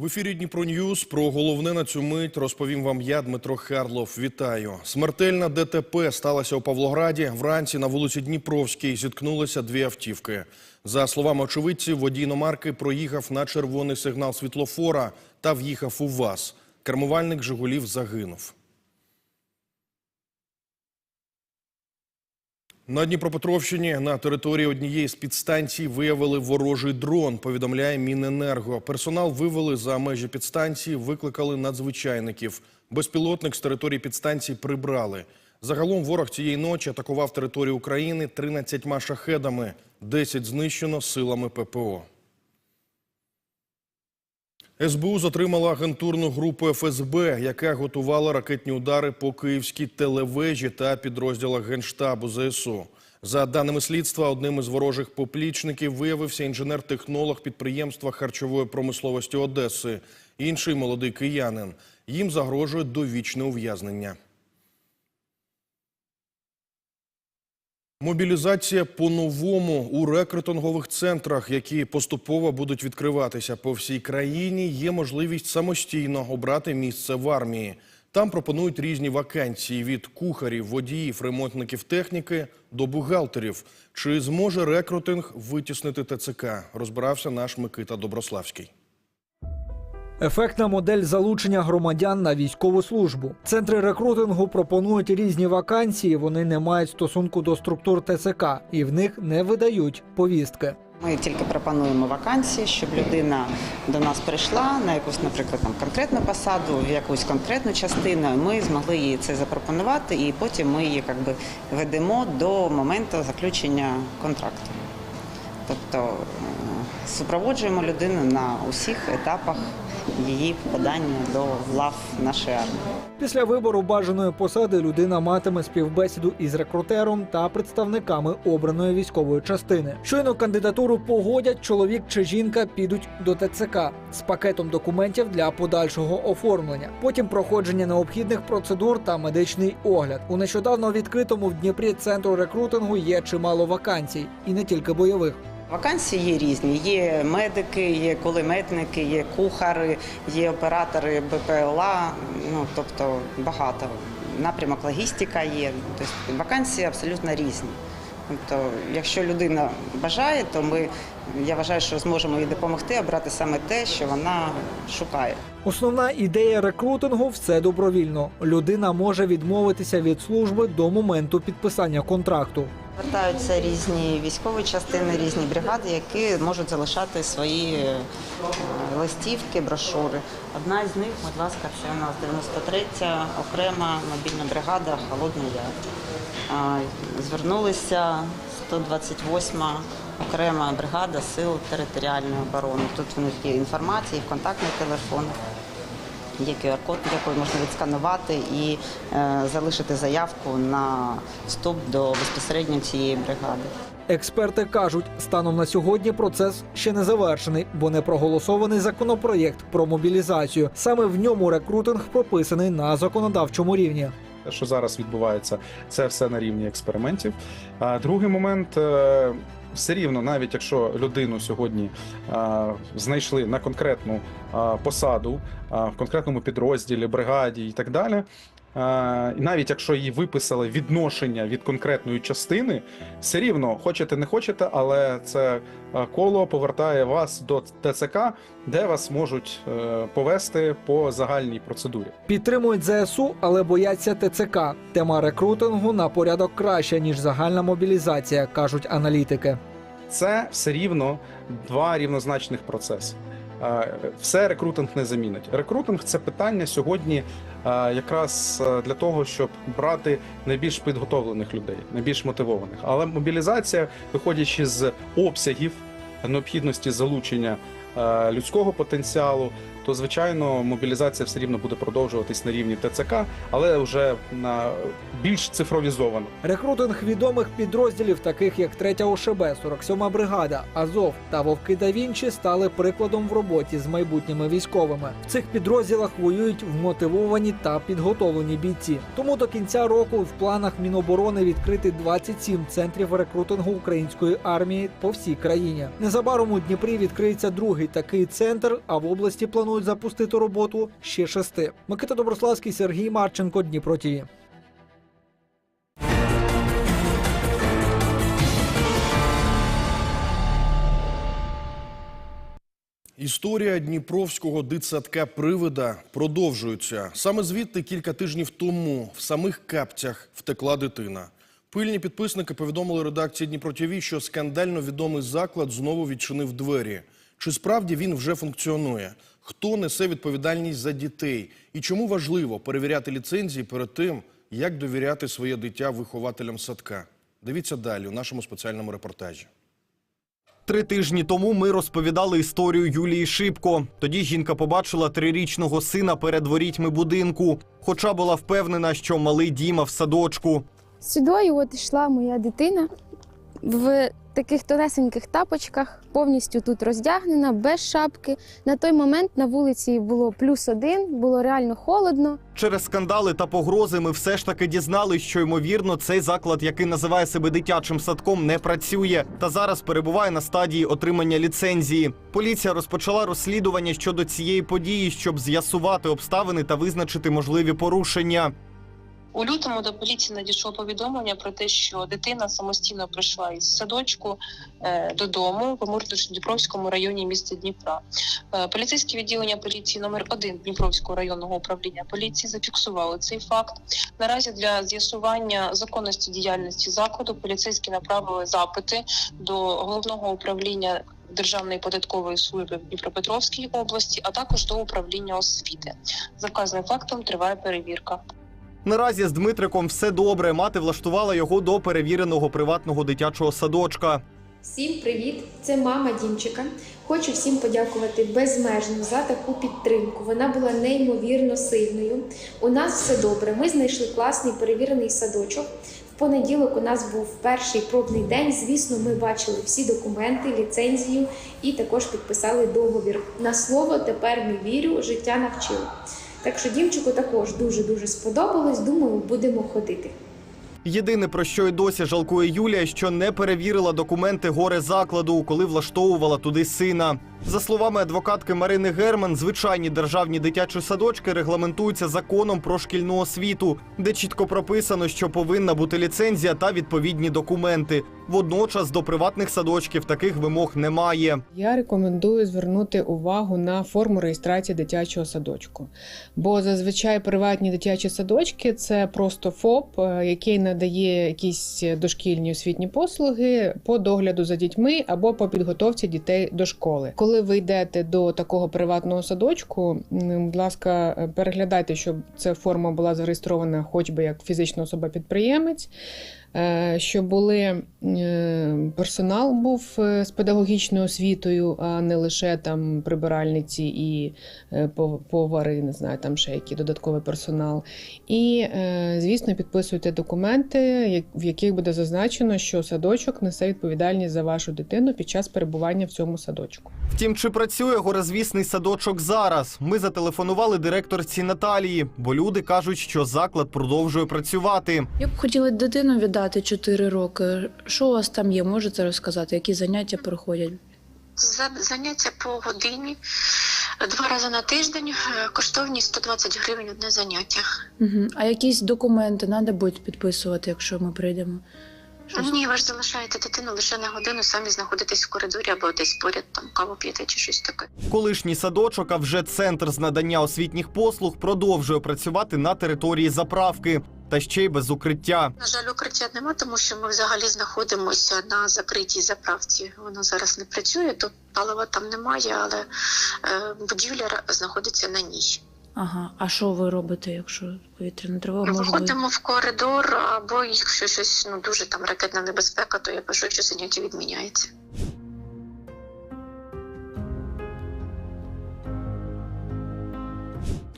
В ефірі Дніпро Ньюз про головне на цю мить розповім вам я, Дмитро Харлов. Вітаю. Смертельна ДТП сталася у Павлограді. Вранці на вулиці Дніпровській зіткнулися дві автівки. За словами очевидців, водій номарки проїхав на червоний сигнал світлофора та в'їхав у ВАЗ. Кермувальник Жигулів загинув. На Дніпропетровщині на території однієї з підстанцій виявили ворожий дрон, повідомляє Міненерго. Персонал вивели за межі підстанції, викликали надзвичайників. Безпілотник з території підстанції прибрали. Загалом ворог цієї ночі атакував територію України 13 шахедами, 10 знищено силами ППО. СБУ затримала агентурну групу ФСБ, яка готувала ракетні удари по київській телевежі та підрозділах Генштабу ЗСУ. За даними слідства, одним із ворожих поплічників виявився інженер-технолог підприємства харчової промисловості Одеси. Інший молодий киянин. Їм загрожує довічне ув'язнення. Мобілізація по-новому у рекрутингових центрах, які поступово будуть відкриватися по всій країні, є можливість самостійно обрати місце в армії. Там пропонують різні вакансії від кухарів, водіїв, ремонтників техніки до бухгалтерів. Чи зможе рекрутинг витіснити ТЦК? Розбирався наш Микита Доброславський. Ефектна модель залучення громадян на військову службу. Центри рекрутингу пропонують різні вакансії. Вони не мають стосунку до структур ТЦК і в них не видають повістки. Ми тільки пропонуємо вакансії, щоб людина до нас прийшла на якусь, наприклад, там конкретну посаду, в якусь конкретну частину. Ми змогли їй це запропонувати, і потім ми її якби ведемо до моменту заключення контракту. Тобто супроводжуємо людину на усіх етапах її попадання до лав нашої армії. Після вибору бажаної посади людина матиме співбесіду із рекрутером та представниками обраної військової частини. Щойно кандидатуру погодять, чоловік чи жінка підуть до ТЦК з пакетом документів для подальшого оформлення. Потім проходження необхідних процедур та медичний огляд. У нещодавно відкритому в Дніпрі центру рекрутингу є чимало вакансій, і не тільки бойових. Вакансії є різні. Є медики, є кулеметники, є кухари, є оператори БПЛА. Ну тобто багато. Напрямок логістика є. Тобто вакансії абсолютно різні. Тобто, якщо людина бажає, то ми я вважаю, що зможемо їй допомогти обрати саме те, що вона шукає. Основна ідея рекрутингу все добровільно. Людина може відмовитися від служби до моменту підписання контракту. Звертаються різні військові частини, різні бригади, які можуть залишати свої е, листівки, брошури. Одна з них, будь ласка, це у нас 93-я окрема мобільна бригада Холодний Яр. Звернулися 128-ма окрема бригада Сил територіальної оборони. Тут в них є інформація, контактний телефон. Є QR-код, який можна відсканувати і е, залишити заявку на вступ до безпосередньо цієї бригади. Експерти кажуть, станом на сьогодні процес ще не завершений, бо не проголосований законопроєкт про мобілізацію. Саме в ньому рекрутинг прописаний на законодавчому рівні. Що зараз відбувається, це все на рівні експериментів. А другий момент. Все рівно, навіть якщо людину сьогодні а, знайшли на конкретну а, посаду а, в конкретному підрозділі, бригаді і так далі. І навіть якщо її виписали відношення від конкретної частини, все рівно хочете не хочете, але це коло повертає вас до ТЦК, де вас можуть е, повести по загальній процедурі. Підтримують ЗСУ, але бояться ТЦК. Тема рекрутингу на порядок краща ніж загальна мобілізація, кажуть аналітики. це все рівно два рівнозначних процеси. Все рекрутинг не замінить. Рекрутинг це питання сьогодні якраз для того, щоб брати найбільш підготовлених людей, найбільш мотивованих. Але мобілізація, виходячи з обсягів необхідності залучення людського потенціалу, то звичайно мобілізація все рівно буде продовжуватись на рівні ТЦК, але вже на більш цифровізовано. Рекрутинг відомих підрозділів, таких як 3 ОШБ, 47-ма бригада, Азов та Вовки да Вінчі, стали прикладом в роботі з майбутніми військовими. В цих підрозділах воюють вмотивовані та підготовлені бійці. Тому до кінця року в планах Міноборони відкрити 27 центрів рекрутингу української армії по всій країні. Незабаром у Дніпрі відкриється другий такий центр, а в області планують запустити роботу ще шести. Микита Доброславський, Сергій Марченко, Дніпро ТІВІ. Історія Дніпровського дитсадка Привида продовжується. Саме звідти кілька тижнів тому в самих капцях втекла дитина. Пильні підписники повідомили редакції Дніпро ТІВІ, що скандально відомий заклад знову відчинив двері. Чи справді він вже функціонує? Хто несе відповідальність за дітей? І чому важливо перевіряти ліцензії перед тим, як довіряти своє дитя вихователям садка? Дивіться далі у нашому спеціальному репортажі. Три тижні тому ми розповідали історію Юлії Шипко. Тоді жінка побачила трирічного сина перед ворітьми будинку, хоча була впевнена, що малий Діма в садочку. Сюди от йшла моя дитина в таких тонесеньких тапочках, повністю тут роздягнена, без шапки. На той момент на вулиці було плюс один, було реально холодно. Через скандали та погрози ми все ж таки дізналися, що ймовірно цей заклад, який називає себе дитячим садком, не працює та зараз перебуває на стадії отримання ліцензії. Поліція розпочала розслідування щодо цієї події, щоб з'ясувати обставини та визначити можливі порушення. У лютому до поліції надійшло повідомлення про те, що дитина самостійно прийшла із садочку е, додому в Муртиш-Дніпровському районі міста Дніпра. Е, поліцейське відділення поліції номер 1 Дніпровського районного управління поліції зафіксували цей факт. Наразі для з'ясування законності діяльності закладу поліцейські направили запити до головного управління. Державної податкової служби в Дніпропетровській області, а також до управління освіти. За вказаним фактом триває перевірка. Наразі з Дмитриком все добре. Мати влаштувала його до перевіреного приватного дитячого садочка. Всім привіт! Це мама Дімчика. Хочу всім подякувати безмежно за таку підтримку. Вона була неймовірно сильною. У нас все добре. Ми знайшли класний перевірений садочок. В понеділок у нас був перший пробний день. Звісно, ми бачили всі документи, ліцензію і також підписали договір. На слово тепер не вірю, життя навчило. Так що дівчику також дуже дуже сподобалось. Думаю, будемо ходити. Єдине про що й досі жалкує Юлія, що не перевірила документи горе закладу, коли влаштовувала туди сина. За словами адвокатки Марини Герман, звичайні державні дитячі садочки регламентуються законом про шкільну освіту, де чітко прописано, що повинна бути ліцензія та відповідні документи. Водночас до приватних садочків таких вимог немає. Я рекомендую звернути увагу на форму реєстрації дитячого садочку. Бо зазвичай приватні дитячі садочки це просто ФОП, е, який надає якісь дошкільні освітні послуги по догляду за дітьми або по підготовці дітей до школи. Коли ви йдете до такого приватного садочку, будь ласка, е, переглядайте, щоб ця форма була зареєстрована, хоч би як фізична особа-підприємець. Е, Щоб були е, персонал був е, з педагогічною освітою, а не лише там прибиральниці і повари, не знаю, там ще який додатковий персонал. І, звісно, підписуйте документи, в яких буде зазначено, що садочок несе відповідальність за вашу дитину під час перебування в цьому садочку. Втім, чи працює горозвісний садочок зараз? Ми зателефонували директорці Наталії, бо люди кажуть, що заклад продовжує працювати. Я б хотіла дитину віддати 4 роки. Що у вас там є? Можете розказати, які заняття проходять? За- Заняття по годині два рази на тиждень. е, Коштовність 120 гривень одне заняття. Угу. А якісь документи треба буде підписувати, якщо ми прийдемо? Щось? Ні, ви ж залишаєте дитину лише на годину, самі знаходитесь в коридорі або десь поряд, там каву п'єте чи щось таке. Колишній садочок, а вже центр з надання освітніх послуг, продовжує працювати на території заправки та ще й без укриття. На жаль, укриття нема, тому що ми взагалі знаходимося на закритій заправці. Воно зараз не працює, то палива там немає, але е, будівля знаходиться на ній. Ага. А що ви робите, якщо повітряна тривога може бути? Виходимо в коридор, або якщо щось ну дуже там ракетна небезпека, то я пишу, що заняття відміняється.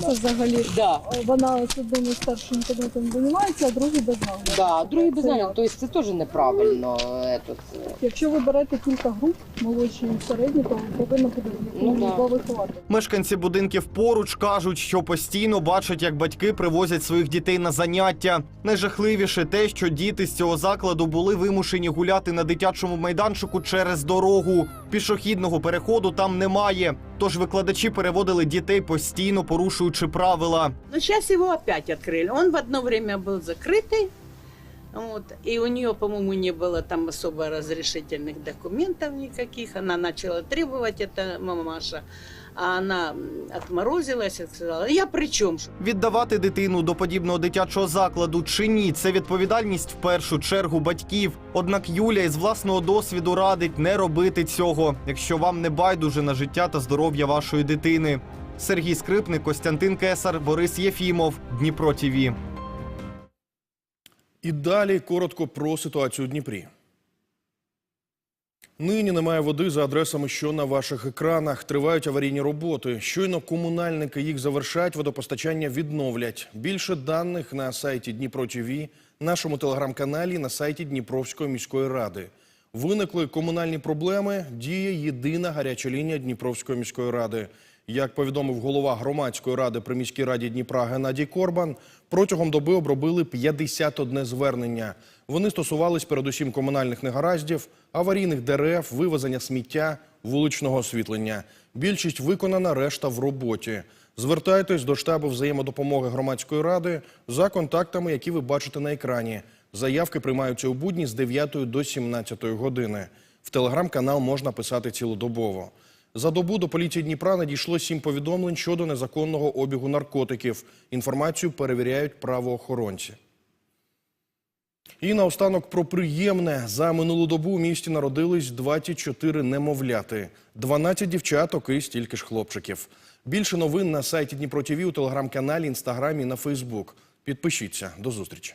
Це взагалі Да, вона з одним старшим кабінетом займається, а другий без нагляду. да, другий без Це нагляду. Тобто це теж неправильно. Этот, е, Якщо ви берете кілька груп, молодші і середні, то повинно бути Ну, да. виховати. Мешканці будинків поруч кажуть, що постійно бачать, як батьки привозять своїх дітей на заняття. Найжахливіше те, що діти з цього закладу були вимушені гуляти на дитячому майданчику через дорогу. Пішохідного переходу там немає. Тож викладачі переводили дітей постійно порушуючи правила. Но сейчас его опять открыли. Он в одно время был закрытый. Вот, и у нее, по-моему, не было там особо разрешительных документов никаких. Она начала требовать, это мамаша. А она м, отморозилась и сказала, я при чем? Віддавати дитину до подібного дитячого закладу чи ні, це відповідальність в першу чергу батьків. Однак Юлія із власного досвіду радить не робити цього, якщо вам не байдуже на життя та здоров'я вашої дитини. Сергій Скрипник, Костянтин Кесар, Борис Єфімов, Дніпро ТІВІ. І далі коротко про ситуацію у Дніпрі. Нині немає води за адресами, що на ваших екранах. Тривають аварійні роботи. Щойно комунальники їх завершать, водопостачання відновлять. Більше даних на сайті Дніпро ТВ, нашому телеграм-каналі, на сайті Дніпровської міської ради. Виникли комунальні проблеми. Діє єдина гаряча лінія Дніпровської міської ради. Як повідомив голова громадської ради при міській раді Дніпра Геннадій Корбан, протягом доби обробили 51 звернення. Вони стосувались передусім комунальних негараздів, аварійних дерев, вивезення сміття, вуличного освітлення. Більшість виконана, решта в роботі. Звертайтесь до штабу взаємодопомоги громадської ради за контактами, які ви бачите на екрані. Заявки приймаються у будні з 9 до 17 години. В телеграм-канал можна писати цілодобово. За добу до поліції Дніпра надійшло сім повідомлень щодо незаконного обігу наркотиків. Інформацію перевіряють правоохоронці. І наостанок про приємне. За минулу добу у місті народились 24 немовляти, 12 дівчаток і стільки ж хлопчиків. Більше новин на сайті Дніпро ТІВІ, у телеграм-каналі, інстаграмі, на Фейсбук. Підпишіться. До зустрічі.